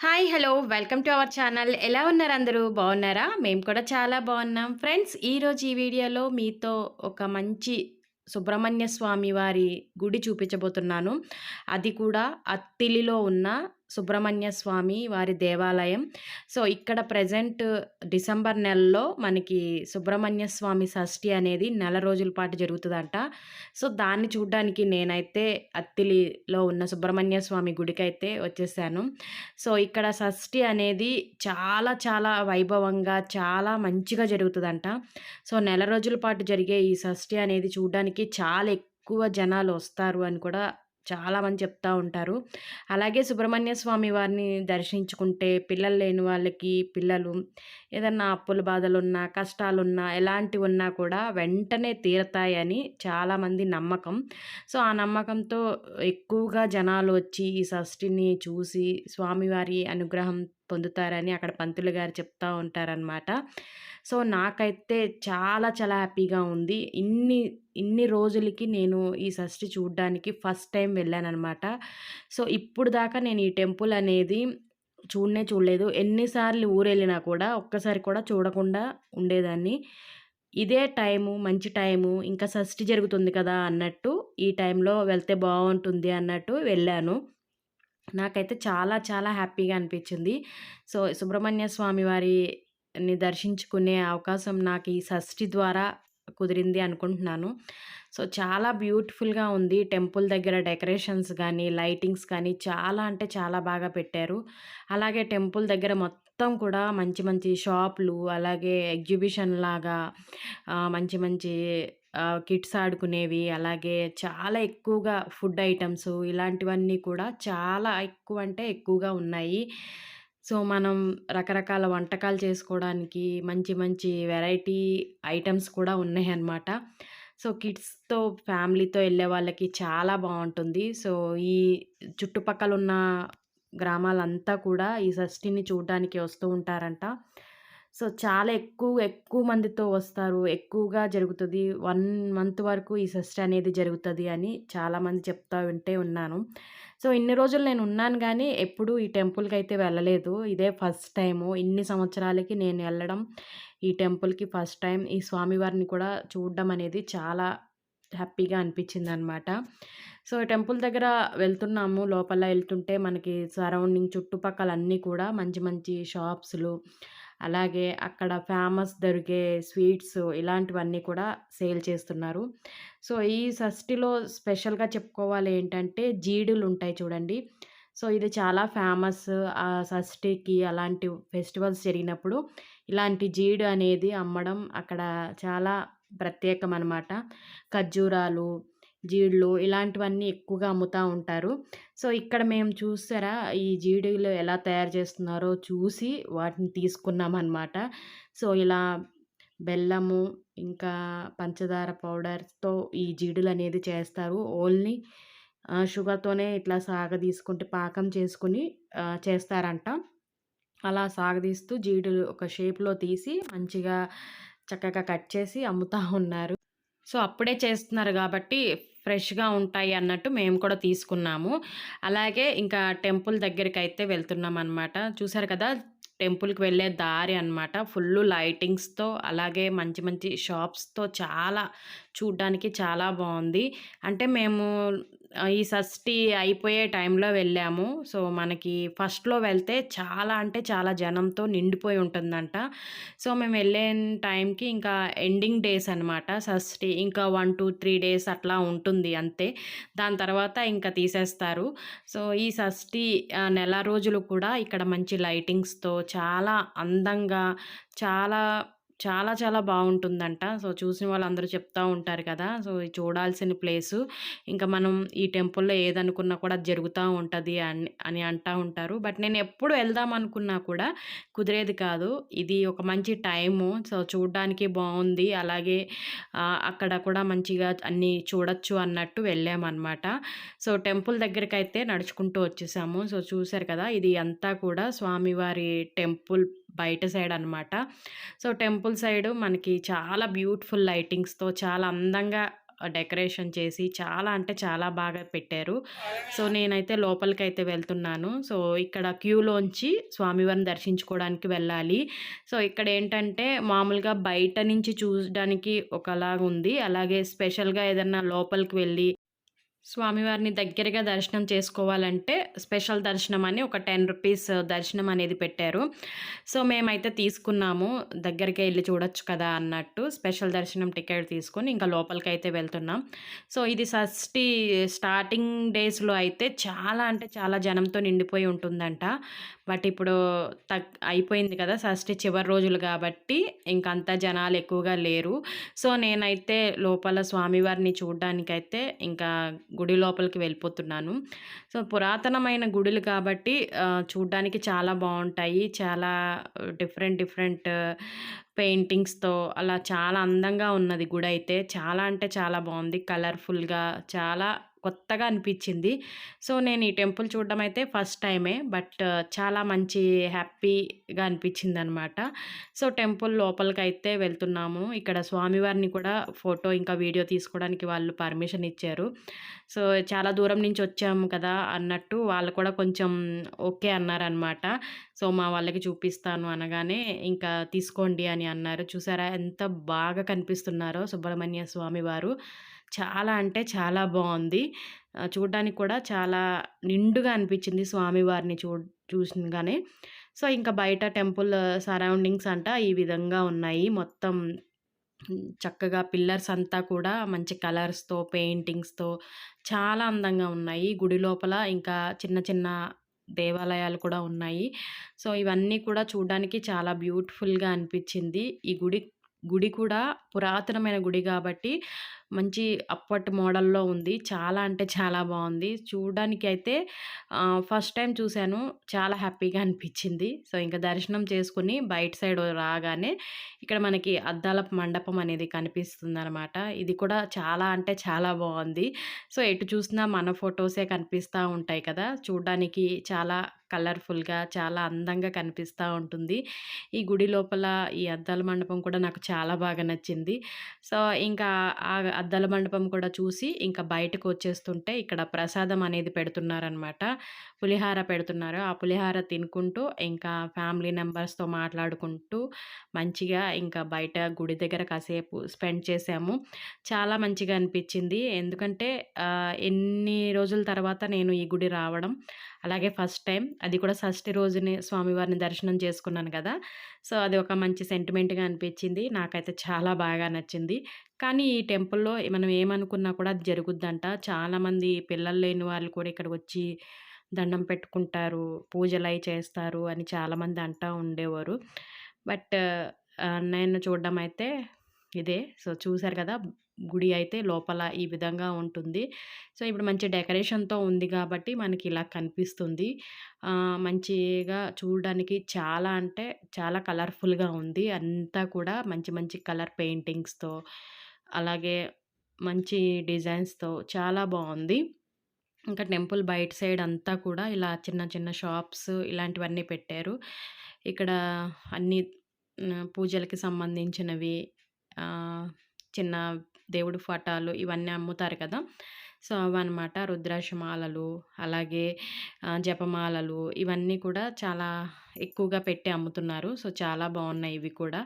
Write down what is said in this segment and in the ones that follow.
Hi hello welcome to our channel ఎలా ఉన్నారు అందరూ? బాగున్నారా? మేము కూడా చాలా బాగున్నాం. ఫ్రెండ్స్ ఈరోజు ఈ వీడియోలో మీతో ఒక మంచి సుబ్రహ్మణ్య స్వామి వారి గుడి చూపించబోతున్నాను. అది కూడా అత్తిలిలో ఉన్న సుబ్రహ్మణ్య స్వామి వారి దేవాలయం. సో ఇక్కడ ప్రజెంట్ డిసెంబర్ నెలలో మనకి సుబ్రహ్మణ్య స్వామి షష్ఠి అనేది నెల రోజుల పాటు జరుగుతుందంట. సో దాన్ని చూడడానికి నేనైతే అత్తిలిలో ఉన్న సుబ్రహ్మణ్య స్వామి గుడికి అయితే వచ్చేసాను. సో ఇక్కడ షష్ఠి అనేది చాలా చాలా వైభవంగా చాలా మంచిగా జరుగుతుందంట. సో నెల రోజుల పాటు జరిగే ఈ షష్ఠి అనేది చూడడానికి చాలా ఎక్కువ జనాలు వస్తారు అని కూడా చాలామంది చెప్తూ ఉంటారు. అలాగే సుబ్రహ్మణ్య స్వామి వారిని దర్శించుకుంటే పిల్లలు లేని వాళ్ళకి పిల్లలు ఏదన్నా అప్పుల బాధలున్నా కష్టాలున్నా ఎలాంటివి ఉన్నా కూడా వెంటనే తీరతాయని చాలామంది నమ్మకం. సో ఆ నమ్మకంతో ఎక్కువగా జనాలు వచ్చి ఈ షష్ఠిని చూసి స్వామివారి అనుగ్రహం పొందుతారని అక్కడ పంతులు గారు చెప్తూ ఉంటారనమాట సో నాకైతే చాలా చాలా హ్యాపీగా ఉంది. ఇన్ని ఇన్ని రోజులకి నేను ఈ షష్ఠి చూడడానికి ఫస్ట్ టైం వెళ్ళానమాట సో ఇప్పుడు దాకా నేను ఈ టెంపుల్ అనేది చూడనే చూడలేదు. ఎన్నిసార్లు ఊరెళ్ళినా కూడా ఒక్కసారి కూడా చూడకుండా ఉండేదాన్ని. ఇదే టైము మంచి టైము ఇంకా షష్ఠి జరుగుతుంది కదా అన్నట్టు ఈ టైంలో వెళ్తే బాగుంటుంది అన్నట్టు వెళ్ళాను. నాకైతే చాలా చాలా హ్యాపీగా అనిపించింది. సో సుబ్రహ్మణ్య స్వామి వారిని దర్శించుకునే అవకాశం నాకు ఈ షష్ఠి ద్వారా కుదిరింది అనుకుంటున్నాను. సో చాలా బ్యూటిఫుల్గా ఉంది. టెంపుల్ దగ్గర డెకరేషన్స్ కానీ లైటింగ్స్ కానీ చాలా అంటే చాలా బాగా పెట్టారు. అలాగే టెంపుల్ దగ్గర మొత్తం కూడా మంచి మంచి షాపులు అలాగే ఎగ్జిబిషన్ లాగా మంచి మంచి కిడ్స్ ఆడుకునేవి అలాగే చాలా ఎక్కువగా ఫుడ్ ఐటమ్స్ ఇలాంటివన్నీ కూడా చాలా ఎక్కువ అంటే ఎక్కువగా ఉన్నాయి. సో మనం రకరకాల వంటకాలు చేసుకోవడానికి మంచి మంచి వెరైటీ ఐటమ్స్ కూడా ఉన్నాయన్నమాట సో కిడ్స్తో ఫ్యామిలీతో వెళ్ళే వాళ్ళకి చాలా బాగుంటుంది. సో ఈ చుట్టుపక్కల ఉన్న గ్రామాలంతా కూడా ఈ షష్ఠిని చూడడానికి వస్తూ ఉంటారంట. సో చాలా ఎక్కువ ఎక్కువ మందితో వస్తారు. ఎక్కువగా జరుగుతుంది. వన్ మంత్ వరకు ఈ షష్ఠి అనేది జరుగుతుంది అని చాలామంది చెప్తా వింటే ఉన్నాను. సో ఇన్ని రోజులు నేను ఉన్నాను కానీ ఎప్పుడూ ఈ టెంపుల్కి అయితే వెళ్ళలేదు. ఇదే ఫస్ట్ టైము. ఇన్ని సంవత్సరాలకి నేను వెళ్ళడం ఈ టెంపుల్కి ఫస్ట్ టైం ఈ స్వామివారిని కూడా చూడడం అనేది చాలా హ్యాపీగా అనిపించింది అనమాట సో టెంపుల్ దగ్గర వెళ్తున్నాము. లోపల వెళ్తుంటే మనకి సరౌండింగ్ చుట్టుపక్కల అన్నీ కూడా మంచి మంచి షాప్స్లు అలాగే అక్కడ ఫేమస్ దొరికే స్వీట్స్ ఇలాంటివన్నీ కూడా సేల్ చేస్తున్నారు. సో ఈ షష్ఠిలో స్పెషల్గా చెప్పుకోవాలి ఏంటంటే జీడులు ఉంటాయి చూడండి. సో ఇది చాలా ఫేమస్. ఆ షష్ఠికి అలాంటి ఫెస్టివల్స్ జరిగినప్పుడు ఇలాంటి జీడు అనేది అమ్మడం అక్కడ చాలా ప్రత్యేకం అనమాట ఖర్జూరాలు జీడులు ఇలాంటివన్నీ ఎక్కువగా అమ్ముతూ ఉంటారు. సో ఇక్కడ మేము చూసారా ఈ జీడులు ఎలా తయారు చేస్తున్నారో చూసి వాటిని తీసుకున్నామన్నమాట. సో ఇలా బెల్లము ఇంకా పంచదార పౌడర్తో ఈ జీడులు అనేది చేస్తారు. ఓన్లీ షుగర్తోనే ఇట్లా సాగ తీసుకుంటే పాకం చేసుకుని చేస్తారంట. అలా సాగదీస్తూ జీడులు ఒక షేప్లో తీసి మంచిగా చక్కగా కట్ చేసి అమ్ముతూ ఉన్నారు. సో అప్పుడే చేస్తున్నారు కాబట్టి ఫ్రెష్గా ఉంటాయి అన్నట్టు మేము కూడా తీసుకున్నాము. అలాగే ఇంకా టెంపుల్ దగ్గరికి అయితే వెళ్తున్నాం అనమాట చూసారు కదా? టెంపుల్కి వెళ్ళే దారి అనమాట ఫుల్ లైటింగ్స్తో అలాగే మంచి మంచి షాప్స్తో చాలా చూడ్డానికి చాలా బాగుంది. అంటే మేము ఈ షష్ఠి అయిపోయే టైంలో వెళ్ళాము. సో మనకి ఫస్ట్లో వెళ్తే చాలా అంటే చాలా జనంతో నిండిపోయి ఉంటుందంట. సో మేము వెళ్ళే టైంకి ఇంకా ఎండింగ్ డేస్ అనమాట షష్ఠి. ఇంకా వన్ టూ త్రీ డేస్ అట్లా ఉంటుంది అంతే. దాని తర్వాత ఇంకా తీసేస్తారు. సో ఈ షష్ఠి నెల రోజులు కూడా ఇక్కడ మంచి లైటింగ్స్తో చాలా అందంగా చాలా చాలా చాలా బాగుంటుందంట సో చూసిన వాళ్ళందరూ చెప్తూ ఉంటారు కదా! సో చూడాల్సిన ప్లేసు. ఇంకా మనం ఈ టెంపుల్లో ఏదనుకున్నా కూడా జరుగుతూ ఉంటుంది అని అని అంటూ ఉంటారు. బట్ నేను ఎప్పుడు వెళ్దాం అనుకున్నా కూడా కుదిరేది కాదు. ఇది ఒక మంచి టైము. సో చూడడానికి బాగుంది అలాగే అక్కడ కూడా మంచిగా అన్నీ చూడొచ్చు అన్నట్టు వెళ్ళామన్నమాట. సో టెంపుల్ దగ్గరికి అయితే నడుచుకుంటూ వచ్చేసాము. సో చూసారు కదా! ఇది అంతా కూడా స్వామివారి టెంపుల్ బయట సైడ్ అనమాట సో టెంపుల్ సైడ్ మనకి చాలా బ్యూటిఫుల్ లైటింగ్స్తో చాలా అందంగా డెకరేషన్ చేసి చాలా అంటే చాలా బాగా పెట్టారు. సో, నేనైతే లోపలికైతే వెళ్తున్నాను. సో, ఇక్కడ క్యూలోంచి స్వామివారిని దర్శించుకోవడానికి వెళ్ళాలి. సో, ఇక్కడ ఏంటంటే మామూలుగా బయట నుంచి చూడడానికి ఒకలాగా ఉంది అలాగే స్పెషల్‌గా ఏదన్నా లోపలికి వెళ్ళి స్వామివారిని దగ్గరగా దర్శనం చేసుకోవాలంటే స్పెషల్ దర్శనం అని ఒక టెన్ రూపీస్ దర్శనం అనేది పెట్టారు. సో మేమైతే తీసుకున్నాము. దగ్గరికి వెళ్ళి చూడొచ్చు కదా అన్నట్టు స్పెషల్ దర్శనం టికెట్ తీసుకొని ఇంకా లోపలికి అయితే వెళ్తున్నాం. సో ఇది షష్ఠి స్టార్టింగ్ డేస్లో అయితే చాలా అంటే చాలా జనంతో నిండిపోయి ఉంటుందంట. బట్ ఇప్పుడు తగ్ అయిపోయింది కదా షష్టి చివరి రోజులు కాబట్టి ఇంకంత జనాలు ఎక్కువగా లేరు. సో నేనైతే లోపల స్వామివారిని చూడడానికైతే ఇంకా గుడి లోపలికి వెళ్ళిపోతున్నాను. సో పురాతనమైన గుడులు కాబట్టి చూడ్డానికి చాలా బాగుంటాయి. చాలా డిఫరెంట్ డిఫరెంట్ పెయింటింగ్స్తో అలా చాలా అందంగా ఉన్నది గుడి అయితే చాలా అంటే చాలా బాగుంది. కలర్ఫుల్గా చాలా కొత్తగా అనిపించింది. సో నేను ఈ టెంపుల్ చూడడం అయితే ఫస్ట్ టైమే. బట్ చాలా మంచి హ్యాపీగా అనిపించింది అనమాట సో టెంపుల్ లోపలికి అయితే వెళ్తున్నాము. ఇక్కడ స్వామివారిని కూడా ఫోటో ఇంకా వీడియో తీసుకోవడానికి వాళ్ళు పర్మిషన్ ఇచ్చారు. సో చాలా దూరం నుంచి వచ్చాము కదా అన్నట్టు వాళ్ళు కూడా కొంచెం ఓకే అన్నారనమాట. సో మా వాళ్ళకి చూపిస్తాను అనగానే ఇంకా తీసుకోండి అని అన్నారు. చూసారా ఎంత బాగా కనిపిస్తున్నారో సుబ్రహ్మణ్య స్వామి వారు చాలా అంటే చాలా బాగుంది చూడడానికి కూడా చాలా నిండుగా అనిపించింది స్వామివారిని చూ చూసినగానే. సో ఇంకా బయట టెంపుల్ సరౌండింగ్స్ అంట ఈ విధంగా ఉన్నాయి. మొత్తం చక్కగా పిల్లర్స్ అంతా కూడా మంచి కలర్స్తో పెయింటింగ్స్తో చాలా అందంగా ఉన్నాయి. గుడి లోపల ఇంకా చిన్న చిన్న దేవాలయాలు కూడా ఉన్నాయి. సో ఇవన్నీ కూడా చూడడానికి చాలా బ్యూటిఫుల్గా అనిపించింది. ఈ గుడి గుడి కూడా పురాతనమైన గుడి కాబట్టి మంచి అప్పటి మోడల్‌లో ఉంది. చాలా అంటే చాలా బాగుంది. చూడడానికి అయితే ఫస్ట్ టైం చూశాను. చాలా హ్యాపీగా అనిపించింది. సో, ఇంకా దర్శనం చేసుకుని బయట సైడ్ రాగానే ఇక్కడ మనకి అద్దాల మండపం అనేది కనిపిస్తుంది అనమాట ఇది కూడా చాలా అంటే చాలా బాగుంది. సో, ఎటు చూసినా మన ఫొటోసే కనిపిస్తూ ఉంటాయి కదా! చూడడానికి చాలా కలర్‌ఫుల్‌గా చాలా అందంగా కనిపిస్తూ ఉంటుంది. ఈ గుడి లోపల ఈ అద్దాల మండపం కూడా నాకు చాలా బాగా నచ్చింది. సో, ఇంకా అద్దాల మండపం కూడా చూసి ఇంకా బయటకు వచ్చేస్తుంటే ఇక్కడ ప్రసాదం అనేది పెడుతున్నారనమాట. పులిహార పెడుతున్నారు. ఆ పులిహార తినుకుంటూ ఇంకా ఫ్యామిలీ మెంబర్స్‌తో మాట్లాడుకుంటూ మంచిగా ఇంకా బయట గుడి దగ్గర కాసేపు స్పెండ్ చేసాము చాలా మంచిగా అనిపించింది. ఎందుకంటే ఎన్ని రోజుల తర్వాత నేను ఈ గుడి రావడం. అలాగే ఫస్ట్ టైం అది కూడా షష్ఠి రోజునే స్వామివారిని దర్శనం చేసుకున్నాను కదా! సో, అది ఒక మంచి సెంటిమెంట్‌గా అనిపించింది. నాకైతే చాలా బాగా నచ్చింది. కానీ ఈ టెంపుల్‌లో మనం ఏమనుకున్నా కూడా అది జరుగుద్దంట. చాలామంది పిల్లలు లేని వాళ్ళు కూడా ఇక్కడికి వచ్చి దండం పెట్టుకుంటారు. పూజలు అవి చేస్తారు అని చాలామంది అంటూ ఉండేవారు. బట్ నేను చూడడం అయితే ఇదే. సో, చూసారు కదా! గుడి అయితే లోపల ఈ విధంగా ఉంటుంది. సో, ఇప్పుడు మంచి డెకరేషన్‌తో ఉంది కాబట్టి మనకి ఇలా కనిపిస్తుంది. మంచిగా చూడడానికి చాలా అంటే చాలా కలర్‌ఫుల్‌గా ఉంది. అంతా కూడా మంచి మంచి కలర్ పెయింటింగ్స్‌తో అలాగే మంచి డిజైన్స్‌తో చాలా బాగుంది ఇంకా టెంపుల్ బయట సైడ్ అంతా కూడా ఇలా చిన్న చిన్న షాప్స్ ఇలాంటివన్నీ పెట్టారు. ఇక్కడ అన్ని పూజలకి సంబంధించినవి చిన్న దేవుడు ఫటాలు ఇవన్నీ అమ్ముతారు కదా! సో, అవన్నమాట. రుద్రాక్షమాలలు, అలాగే జపమాలలు ఇవన్నీ కూడా చాలా ఎక్కువగా పెట్టి అమ్ముతున్నారు. సో, చాలా బాగున్నాయి ఇవి కూడా.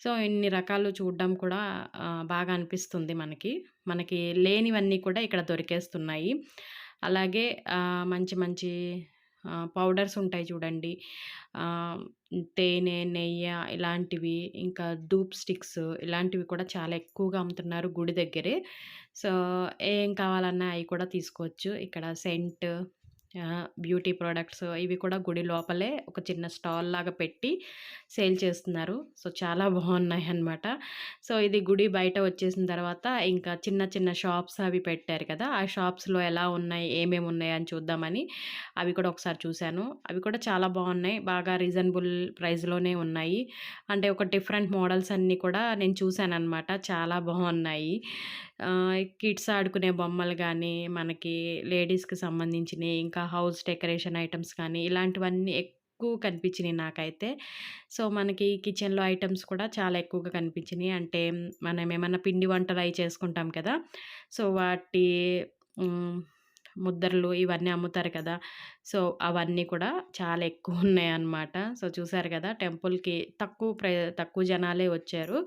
సో, ఇన్ని రకాలు చూడడం కూడా బాగా అనిపిస్తుంది మనకి. మనకి లేనివన్నీ కూడా ఇక్కడ దొరికేస్తున్నాయి. అలాగే మంచి మంచి పౌడర్స్ ఉంటాయి చూడండి. తేనె, నెయ్యి ఇలాంటివి ఇంకా ధూప్ స్టిక్స్ ఇలాంటివి కూడా చాలా ఎక్కువగా అమ్ముతున్నారు గుడి దగ్గరే. సో, ఏం కావాలన్నా అవి కూడా తీసుకోవచ్చు. ఇక్కడ సెంట్ బ్యూటీ ప్రోడక్ట్స్ ఇవి కూడా గుడి లోపలే ఒక చిన్న స్టాల్ లాగా పెట్టి సేల్ చేస్తున్నారు. సో చాలా బాగున్నాయి అన్నమాట సో ఇది గుడి బయట వచ్చేసిన తర్వాత ఇంకా చిన్న చిన్న షాప్స్ అవి పెట్టారు కదా ఆ షాప్స్లో ఎలా ఉన్నాయి ఏమేమి ఉన్నాయి అని చూద్దామని అవి కూడా ఒకసారి చూశాను. అవి కూడా చాలా బాగున్నాయి బాగా రీజనబుల్ ప్రైస్లోనే ఉన్నాయి. అంటే ఒక డిఫరెంట్ మోడల్స్ అన్నీ కూడా నేను చూశాను అనమాట చాలా బాగున్నాయి. కిడ్స్ ఆడుకునే బొమ్మలు కానీ మనకి లేడీస్కి సంబంధించినవి ఇంకా హౌస్ డెకరేషన్ ఐటమ్స్ కానీ ఇలాంటివన్నీ ఎక్కువ కనిపించినాయి నాకైతే. సో, మనకి కిచెన్‌లో ఐటమ్స్ కూడా చాలా ఎక్కువగా కనిపించినాయి. అంటే మనం ఏమైనా పిండి వంటలు అవి చేసుకుంటాం కదా! సో, వాటి ముద్దర్లు ఇవన్నీ అమ్ముతారు కదా! సో, అవన్నీ కూడా చాలా ఎక్కువ ఉన్నాయన్నమాట సో, చూసారు కదా! టెంపుల్‌కి తక్కువ ప్ర తక్కువ జనాలే వచ్చారు.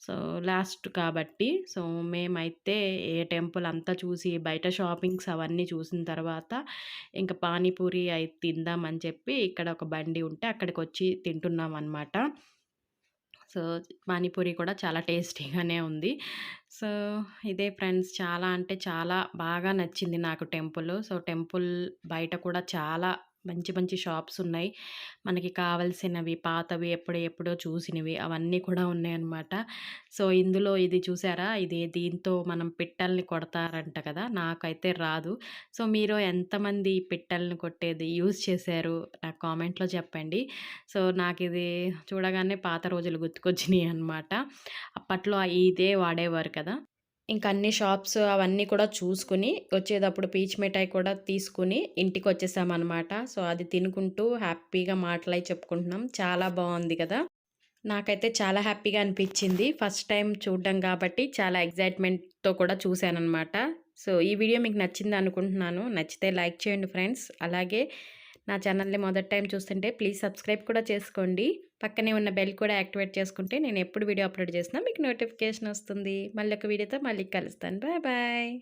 సో, లాస్ట్ కాబట్టి. సో, మేమైతే ఏ టెంపుల్ అంతా చూసి బయట షాపింగ్స్ అవన్నీ చూసిన తర్వాత ఇంకా పానీపూరి అయి తిందామని చెప్పి ఇక్కడ ఒక బండి ఉంటే అక్కడికి వచ్చి తింటున్నాం అనమాట సో, పానీపూరి కూడా చాలా టేస్టీగానే ఉంది. సో, ఇదే ఫ్రెండ్స్ చాలా అంటే చాలా బాగా నచ్చింది నాకు టెంపుల్. సో, టెంపుల్ బయట కూడా చాలా మంచి మంచి షాప్స్ ఉన్నాయి. మనకి కావాల్సినవి పాతవి ఎప్పుడో ఎప్పుడో చూసినవి అవన్నీ కూడా ఉన్నాయన్నమాట. సో, ఇందులో ఇది చూసారా? ఇది దీంతో మనం పిట్టల్ని కొడతారంట కదా! నాకైతే రాదు. సో, మీరు ఎంతమంది పిట్టల్ని కొట్టేది యూజ్ చేశారు? నాకు కామెంట్‌లో చెప్పండి. సో, నాకు ఇది చూడగానే పాత రోజులు గుర్తుకొచ్చినాయి అన్నమాట. అప్పట్లో ఇదే వాడేవారు కదా! ఇంకా అన్ని షాప్స్ అవన్నీ కూడా చూసుకుని వచ్చేటప్పుడు పీచ్ మిఠాయి కూడా తీసుకొని ఇంటికొచ్చేసామనమాట. సో, అది తినుకుంటూ హ్యాపీగా మాటలై చెప్పుకుంటున్నాం. చాలా బాగుంది కదా! నాకైతే చాలా హ్యాపీగా అనిపించింది ఫస్ట్ టైం చూడడం కాబట్టి చాలా ఎక్సైట్‌మెంట్‌తో కూడా చూశానమాట సో, ఈ వీడియో మీకు నచ్చింది అనుకుంటున్నాను నచ్చితే లైక్ చేయండి ఫ్రెండ్స్. అలాగే నా ఛానల్‌ని మొదటి టైం చూస్తుంటే ప్లీజ్ సబ్స్క్రైబ్ కూడా చేసుకోండి. పక్కనే ఉన్న బెల్ కూడా యాక్టివేట్ చేసుకుంటే నేను ఎప్పుడు వీడియో అప్లోడ్ చేసినా మీకు నోటిఫికేషన్ వస్తుంది. మళ్ళీ ఒక వీడియోతో మళ్ళీ కలుస్తాను. Bye bye.